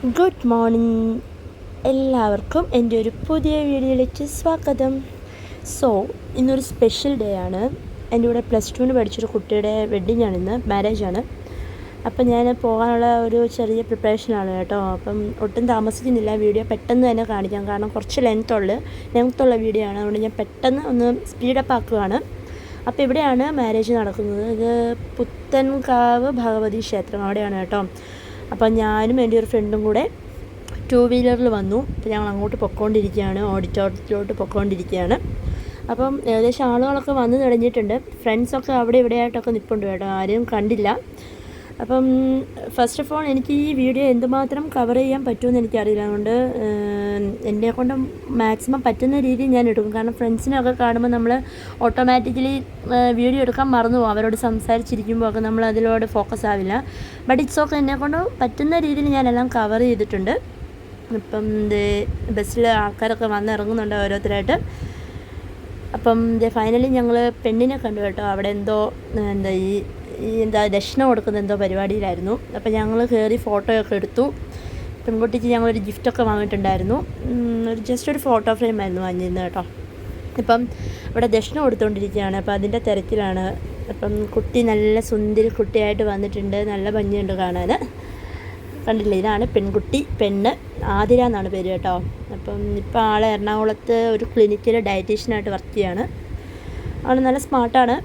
Good morning എല്ലാവർക്കും എന്റെ ഒരു പുതിയ വീഡിയോയിലേക്ക് സ്വാഗതം. സോ ഇന്നൊരു സ്പെഷ്യൽ ഡേ ആണ്. എന്റെ കൂടെ പ്ലസ് ടുവിന് പഠിച്ചൊരു കുട്ടിയുടെ വെഡ്ഡിങ് ആണ് ഇന്ന്. മാരേജ് ആണ്. അപ്പം ഞാൻ പോകാനുള്ള ഒരു ചെറിയ പ്രിപ്പറേഷനാണ് കേട്ടോ. അപ്പം ഒട്ടും താമസിക്കുന്നില്ല. വീഡിയോ പെട്ടെന്ന് തന്നെ കാണിക്കാം. കാരണം കുറച്ച് ലെങ്ത് ലെങ്ത്തുള്ള ലെങ്ത് ഉള്ള വീഡിയോ ആണ്. അതുകൊണ്ട് ഞാൻ പെട്ടെന്ന് ഒന്ന് സ്പീഡപ്പ് ആക്കുകയാണ് അപ്പോൾ ഇവിടെയാണ് മാരേജ് നടക്കുന്നത്. ഇത് പുത്തൻകാവ് ഭഗവതി ക്ഷേത്രം അവിടെയാണ് കേട്ടോ. അപ്പം ഞാനും എന്റെ ഒരു ഫ്രണ്ടും കൂടെ ടു വീലറിൽ വന്നു. അപ്പോൾ ഞങ്ങൾ അങ്ങോട്ട് പൊക്കോണ്ടിരിക്കുകയാണ്. ഓഡിറ്റോറിയത്തിലോട്ട് പൊക്കോണ്ടിരിക്കുകയാണ്. അപ്പം ഏകദേശം ആളുകളൊക്കെ വന്നു തുടങ്ങിയിട്ടുണ്ട്. ഫ്രണ്ട്സൊക്കെ അവിടെ ഇവിടെയായിട്ടൊക്കെ നിൽപ്പുണ്ട് കേട്ടോ. ആരെയും കണ്ടില്ല. അപ്പം ഫസ്റ്റ് ഓഫ് ഓൾ എനിക്ക് ഈ വീഡിയോ എന്തുമാത്രം കവർ ചെയ്യാൻ പറ്റുമെന്ന് എനിക്കറിയില്ല. അതുകൊണ്ട് എന്നെ കൊണ്ട് മാക്സിമം പറ്റുന്ന രീതിയിൽ ഞാൻ എടുക്കും. കാരണം ഫ്രണ്ട്സിനൊക്കെ കാണുമ്പോൾ നമ്മൾ ഓട്ടോമാറ്റിക്കലി വീഡിയോ എടുക്കാൻ മറന്നു പോകും. അവരോട് സംസാരിച്ചിരിക്കുമ്പോൾ ഒക്കെ നമ്മൾ അതിലോട് ഫോക്കസ് ആവില്ല. ബട്ട് ഇറ്റ്സ് ഓക്കെ എന്നെ കൊണ്ട് പറ്റുന്ന രീതിയിൽ ഞാനെല്ലാം കവർ ചെയ്തിട്ടുണ്ട്. ഇപ്പം ഇത് ബസ്സിൽ ആൾക്കാരൊക്കെ വന്നിറങ്ങുന്നുണ്ട് ഓരോരുത്തരായിട്ട്. അപ്പം ഫൈനലി ഞങ്ങൾ പെണ്ണിനെ കണ്ടു കേട്ടോ. അവിടെ എന്തോ എന്താ ഈ ഈ എന്താ ദക്ഷിണ കൊടുക്കുന്ന എന്തോ പരിപാടിയിലായിരുന്നു. അപ്പോൾ ഞങ്ങൾ കയറി ഫോട്ടോയൊക്കെ എടുത്തു. പെൺകുട്ടിക്ക് ഞങ്ങളൊരു ഗിഫ്റ്റൊക്കെ വാങ്ങിയിട്ടുണ്ടായിരുന്നു. ഒരു ജസ്റ്റ് ഒരു ഫോട്ടോ ഫ്രെയിം ആയിരുന്നു വാങ്ങിയിരുന്നത് കേട്ടോ. ഇപ്പം ഇവിടെ ദക്ഷിണ കൊടുത്തുകൊണ്ടിരിക്കുകയാണ് അപ്പോൾ അതിന്റെ തിരക്കിലാണ്. അപ്പം കുട്ടി നല്ല സുന്ദരി കുട്ടിയായിട്ട് വന്നിട്ടുണ്ട്. നല്ല ഭംഗിയുണ്ട് കാണാൻ കണ്ടില്ലേ? ഇതാണ് പെൺകുട്ടി പെണ്ണ്. ആതിര എന്നാണ് പേര് കേട്ടോ. അപ്പം ഇപ്പോൾ ആൾ എറണാകുളത്ത് ഒരു ക്ലിനിക്കിൽ ഡയറ്റീഷ്യനായിട്ട് വർക്ക് ചെയ്യാണ്. ആൾ നല്ല സ്മാർട്ടാണ്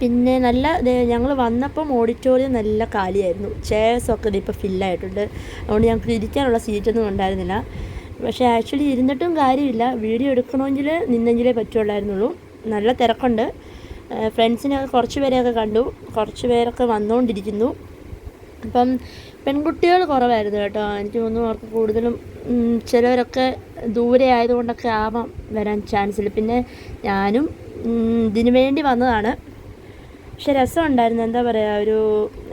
പിന്നെ നല്ല ഞങ്ങൾ വന്നപ്പം ഓഡിറ്റോറിയം നല്ല കാലിയായിരുന്നു. ചെയർസൊക്കെ ഇതിപ്പോൾ ഫില്ലായിട്ടുണ്ട് അതുകൊണ്ട് ഞങ്ങൾക്ക് ഇരിക്കാനുള്ള സീറ്റൊന്നും ഉണ്ടായിരുന്നില്ല. പക്ഷേ ആക്ച്വലി ഇരുന്നിട്ടും കാര്യമില്ല. വീഡിയോ എടുക്കണമെങ്കിൽ നിന്നെങ്കിലേ പറ്റുള്ളായിരുന്നുള്ളൂ. നല്ല തിരക്കുണ്ട്. ഫ്രണ്ട്സിനെ കുറച്ച് പേരെയൊക്കെ കണ്ടു. കുറച്ച് പേരൊക്കെ വന്നുകൊണ്ടിരിക്കുന്നു അപ്പം പെൺകുട്ടികൾ കുറവായിരുന്നു കേട്ടോ. എനിക്ക് തോന്നുന്നു അവർക്ക് കൂടുതലും ചിലവരൊക്കെ ദൂരെ ആയതുകൊണ്ടൊക്കെ ആവാം വരാൻ ചാൻസ് ഇല്ല. പിന്നെ ഞാനും ഇതിനു വേണ്ടി വന്നതാണ്. പക്ഷെ രസമുണ്ടായിരുന്നു. എന്താ പറയുക ഒരു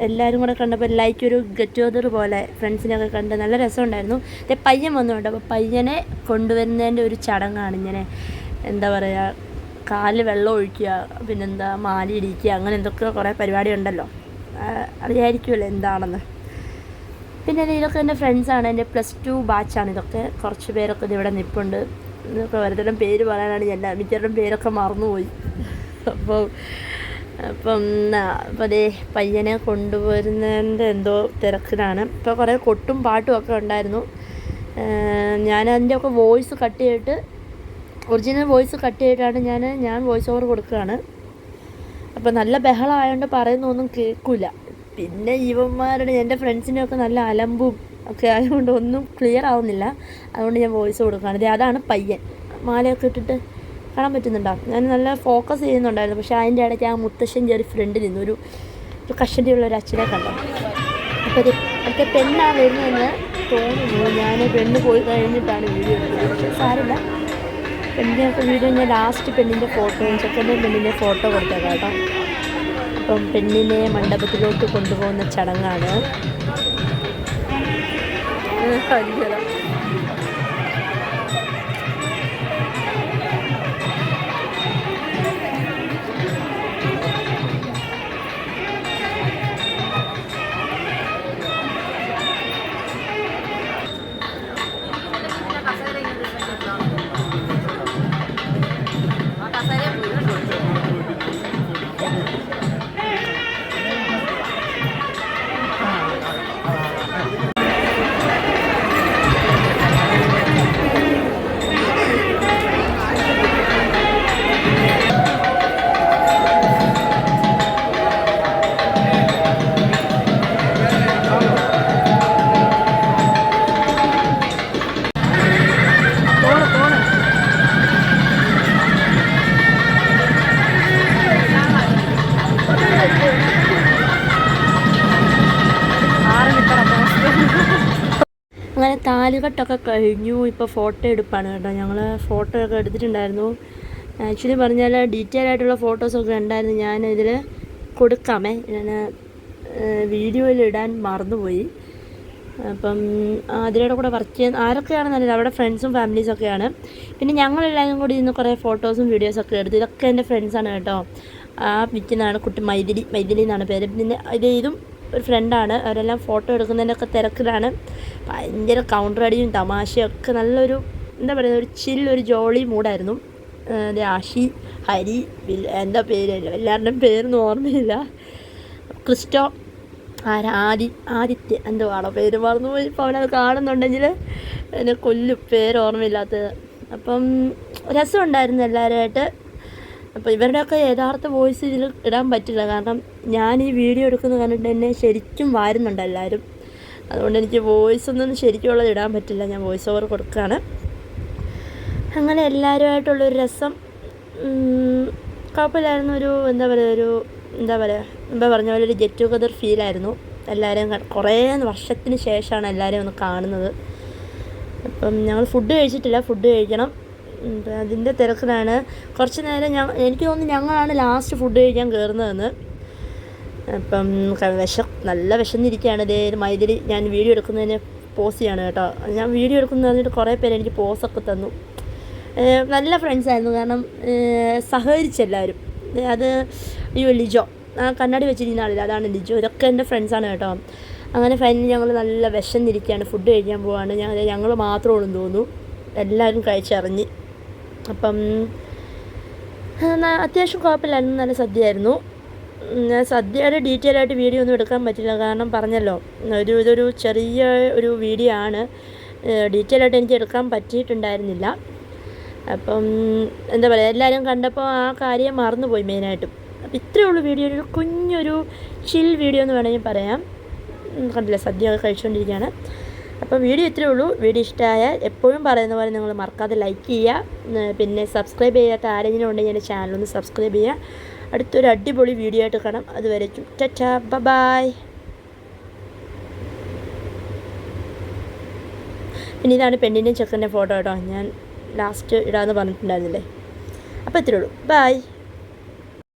എല്ലാവരും കൂടെ കണ്ടപ്പോൾ ലൈക്ക് ഒരു ഗെറ്റ് ടുഗദർ പോലെ ഫ്രണ്ട്സിനെയൊക്കെ കണ്ട് നല്ല രസമുണ്ടായിരുന്നു. ദേ പയ്യൻ വന്നുകൊണ്ട് അപ്പോൾ പയ്യനെ കൊണ്ടുവരുന്നതിന്റെ ഒരു ചടങ്ങാണ് ഇങ്ങനെ എന്താ പറയുക കാലിൽ വെള്ളം ഒഴിക്കുക പിന്നെന്താ മാലി ഇടിക്കുക അങ്ങനെ എന്തൊക്കെ കുറേ പരിപാടി ഉണ്ടല്ലോ അറിയായിരിക്കുമല്ലോ എന്താണെന്ന്. പിന്നെ ഇതൊക്കെ എന്റെ ഫ്രണ്ട്സാണ് എന്റെ പ്ലസ് ടു ബാച്ചാണ് ഇതൊക്കെ. കുറച്ച് പേരൊക്കെ ഇതിവിടെ നിൽപ്പുണ്ട് ഇതൊക്കെ ഓരോരുത്തരും പേര് പറയാനാണ് ഞാൻ മിക്കവരുടെയും പേരൊക്കെ മറന്നുപോയി. അപ്പോൾ അപ്പം അപ്പോൾ അതേ പയ്യനെ കൊണ്ടുവരുന്നതിന്റെ എന്തോ തിരക്കിലാണ്. ഇപ്പോൾ കുറേ കൊട്ടും പാട്ടും ഒക്കെ ഉണ്ടായിരുന്നു. ഞാൻ അതിന്റെ ഒക്കെ വോയിസ് കട്ട് ചെയ്തിട്ട് ഒറിജിനൽ വോയിസ് കട്ട് ചെയ്തിട്ടാണ് ഞാൻ ഞാൻ വോയിസ് ഓവർ കൊടുക്കുകയാണ്. അപ്പോൾ നല്ല ബഹളമായതുകൊണ്ട് പറയുന്നൊന്നും കേൾക്കില്ല പിന്നെ ഇവന്മാരുടെ എന്റെ ഫ്രണ്ട്സിനെയൊക്കെ നല്ല അലമ്പും ഒക്കെ ആയതുകൊണ്ട് ഒന്നും ക്ലിയർ ആവുന്നില്ല. അതുകൊണ്ട് ഞാൻ വോയിസ് കൊടുക്കുകയാണ്. അതാണ് പയ്യൻ. മാലയൊക്കെ ഇട്ടിട്ട് കാണാൻ പറ്റുന്നുണ്ടോ? ഞാൻ നല്ല ഫോക്കസ് ചെയ്യുന്നുണ്ടായിരുന്നു. പക്ഷേ അതിന്റെ ഇടയ്ക്ക് ആ മുത്തശ്ശൻ കയറി ഫ്രണ്ടിൽ നിന്ന്. ഒരു ഒരു കഷണ്ടിയുള്ള ഒരു അച്ഛനെ കണ്ടു. അപ്പോൾ ഇത് അതൊക്കെ പെണ്ണാണ് വരുന്നതെന്ന് തോന്നുന്നു. ഞാൻ പെണ്ണ് പോയി കഴിഞ്ഞിട്ടാണ് വീഡിയോ എടുത്തത്. പക്ഷേ സാരില്ല പെണ്ണിന്റെ വീഡിയോ ഞാൻ ലാസ്റ്റ് പെണ്ണിന്റെ ഫോട്ടോയും ചെക്കന്റെ പെണ്ണിന്റെ ഫോട്ടോ കൊടുത്തേക്കാം കേട്ടോ. അപ്പം പെണ്ണിനെ മണ്ഡപത്തിലോട്ട് കൊണ്ടുപോകുന്ന ചടങ്ങാണ്. ഭയങ്കരം അങ്ങനെ താലുകെട്ടൊക്കെ കഴിഞ്ഞു. ഇപ്പോൾ ഫോട്ടോ എടുപ്പാണ് കേട്ടോ. ഞങ്ങൾ ഫോട്ടോ ഒക്കെ എടുത്തിട്ടുണ്ടായിരുന്നു. ആക്ച്വലി പറഞ്ഞാൽ ഡീറ്റെയിൽ ആയിട്ടുള്ള ഫോട്ടോസൊക്കെ ഉണ്ടായിരുന്നു ഞാൻ ഇതിൽ കൊടുക്കാമേ. ഞാൻ വീഡിയോയിൽ ഇടാൻ മറന്നുപോയി. അപ്പം അതിലൂടെ കൂടെ വർക്ക് ചെയ്യുന്ന ആരൊക്കെയാണെന്നറിയില്ല അവിടെ ഫ്രണ്ട്സും ഫാമിലീസൊക്കെയാണ് പിന്നെ ഞങ്ങളെല്ലാവരും കൂടി ഇന്ന് കുറേ ഫോട്ടോസും വീഡിയോസൊക്കെ എടുത്തു. ഇതൊക്കെ എന്റെ ഫ്രണ്ട്സാണ് കേട്ടോ. ആ വിൽക്കുന്നതാണ് കുട്ടി മൈഥിലി മൈഥിലി എന്നാണ് പേര്. പിന്നെ ഇത് ഇതും ഒരു ഫ്രണ്ടാണ് അവരെല്ലാം ഫോട്ടോ എടുക്കുന്നതിന്റെയൊക്കെ തിരക്കിലാണ്. ഭയങ്കര കൗണ്ടർ അടിയും തമാശയൊക്കെ നല്ലൊരു എന്താ പറയുക ഒരു ചിൽ ഒരു ജോളി മൂഡായിരുന്നു ആഷി ഹരി എന്താ പേര്? എല്ലാവരുടെയും പേരൊന്നും ഓർമ്മയില്ല. ക്രിസ്റ്റോ ആരാ? ആദി ആദിത്യ ആണോ പേര് മറന്നു പോയി. ഇപ്പോൾ അവനത് കാണുന്നുണ്ടെങ്കിൽ എന്നെ കൊല്ലും. പേര് ഓർമ്മയില്ലാത്തത്. അപ്പം രസമുണ്ടായിരുന്നു എല്ലാവരുമായിട്ട്. അപ്പോൾ ഇവരുടെയൊക്കെ യഥാർത്ഥ വോയിസ് ഇതിൽ ഇടാൻ പറ്റില്ല. കാരണം ഞാൻ ഈ വീഡിയോ എടുക്കുന്നത് കണ്ടിട്ട് എന്നെ ശരിക്കും വാരുന്നുണ്ട് എല്ലാവരും അതുകൊണ്ട് എനിക്ക് വോയിസ് ഒന്നും ശരിക്കും ശരിക്കുള്ളത് ഇടാൻ പറ്റില്ല. ഞാൻ വോയിസ് ഓവർ കൊടുക്കുകയാണ്. അങ്ങനെ എല്ലാവരുമായിട്ടുള്ളൊരു രസം. കുഴപ്പമില്ലായിരുന്നു. ഒരു എന്താ പറയുക ഒരു എന്താ പറയുക എന്താ പറഞ്ഞ പോലെ ഒരു ഗെറ്റ് ടുഗദർ ഫീലായിരുന്നു എല്ലാവരെയും കുറേ വർഷത്തിന് ശേഷമാണ് എല്ലാവരെയും ഒന്ന് കാണുന്നത്. അപ്പം ഞങ്ങൾ ഫുഡ് കഴിച്ചിട്ടില്ല. ഫുഡ് കഴിക്കണം. അതിന്റെ തിരക്കിലാണ്. കുറച്ച് നേരം ഞാൻ എനിക്ക് തോന്നുന്നു ഞങ്ങളാണ് ലാസ്റ്റ് ഫുഡ് കഴിക്കാൻ കയറുന്നതെന്ന് അപ്പം വിശ നല്ല വിശന്നിരിക്കുകയാണ്. ഇതേ മൈതിരി ഞാൻ വീഡിയോ എടുക്കുന്നതിന് പോസ് ചെയ്യാണ് കേട്ടോ. ഞാൻ വീഡിയോ എടുക്കുന്നതിന് കുറേ പേര് എനിക്ക് പോസൊക്കെ തന്നു. നല്ല ഫ്രണ്ട്സായിരുന്നു കാരണം സഹകരിച്ചെല്ലാവരും. അത് അയ്യോ ലിജോ. ആ കണ്ണാടി വെച്ചിരിക്കുന്ന ആളില്ല? അതാണ് ലിജോ. ഇതൊക്കെ എന്റെ ഫ്രണ്ട്സാണ് കേട്ടോ. അങ്ങനെ ഫൈനലി ഞങ്ങൾ നല്ല വിശന്നിരിക്കുകയാണ്. ഫുഡ് കഴിക്കാൻ പോവാണ്. ഞങ്ങൾ ഞങ്ങൾ മാത്രമേ ഉള്ളൂ തോന്നുന്നു. എല്ലാവരും കഴിച്ചിറങ്ങി അപ്പം അത്യാവശ്യം കുഴപ്പമില്ലായിരുന്നു. നല്ല സദ്യയായിരുന്നു. ഞാൻ സദ്യയുടെ ഡീറ്റെയിൽ ആയിട്ട് വീഡിയോ ഒന്നും എടുക്കാൻ പറ്റില്ല. കാരണം പറഞ്ഞല്ലോ ഒരു ഇതൊരു ചെറിയ ഒരു വീഡിയോ ആണ്. ഡീറ്റെയിൽ ആയിട്ട് എനിക്ക് എടുക്കാൻ പറ്റിയിട്ടുണ്ടായിരുന്നില്ല. അപ്പം എന്താ പറയുക എല്ലാവരും കണ്ടപ്പോൾ ആ കാര്യം മറന്നുപോയി മെയിനായിട്ടും. അപ്പം ഇത്രയേ ഉള്ളൂ വീഡിയോ ഒരു കുഞ്ഞൊരു ചിൽ വീഡിയോ എന്ന് വേണമെങ്കിൽ പറയാം. കണ്ടില്ല സദ്യ കഴിച്ചുകൊണ്ടിരിക്കുകയാണ്. അപ്പോൾ വീഡിയോ ഇത്രയേ ഉള്ളൂ. വീഡിയോ ഇഷ്ടമായാൽ എപ്പോഴും പറയുന്ന പോലെ നിങ്ങൾ മറക്കാതെ ലൈക്ക് ചെയ്യുക. പിന്നെ സബ്സ്ക്രൈബ് ചെയ്യാത്ത ആരെങ്കിലും ഉണ്ടെങ്കിൽ എന്റെ ചാനലൊന്ന് സബ്സ്ക്രൈബ് ചെയ്യുക. അടുത്തൊരു അടിപൊളി വീഡിയോ ആയിട്ട് കാണാം. അതുവരെ ടാറ്റാ ബൈ പിന്നെ ഇതാണ് പെണ്ണിന്റെയും ചെക്കന്റെ ഫോട്ടോ കേട്ടോ. ഞാൻ ലാസ്റ്റ് ഇടാമെന്ന് പറഞ്ഞിട്ടുണ്ടായിരുന്നില്ലേ? അപ്പോൾ ഇത്രയേ ഉള്ളൂ. ബൈ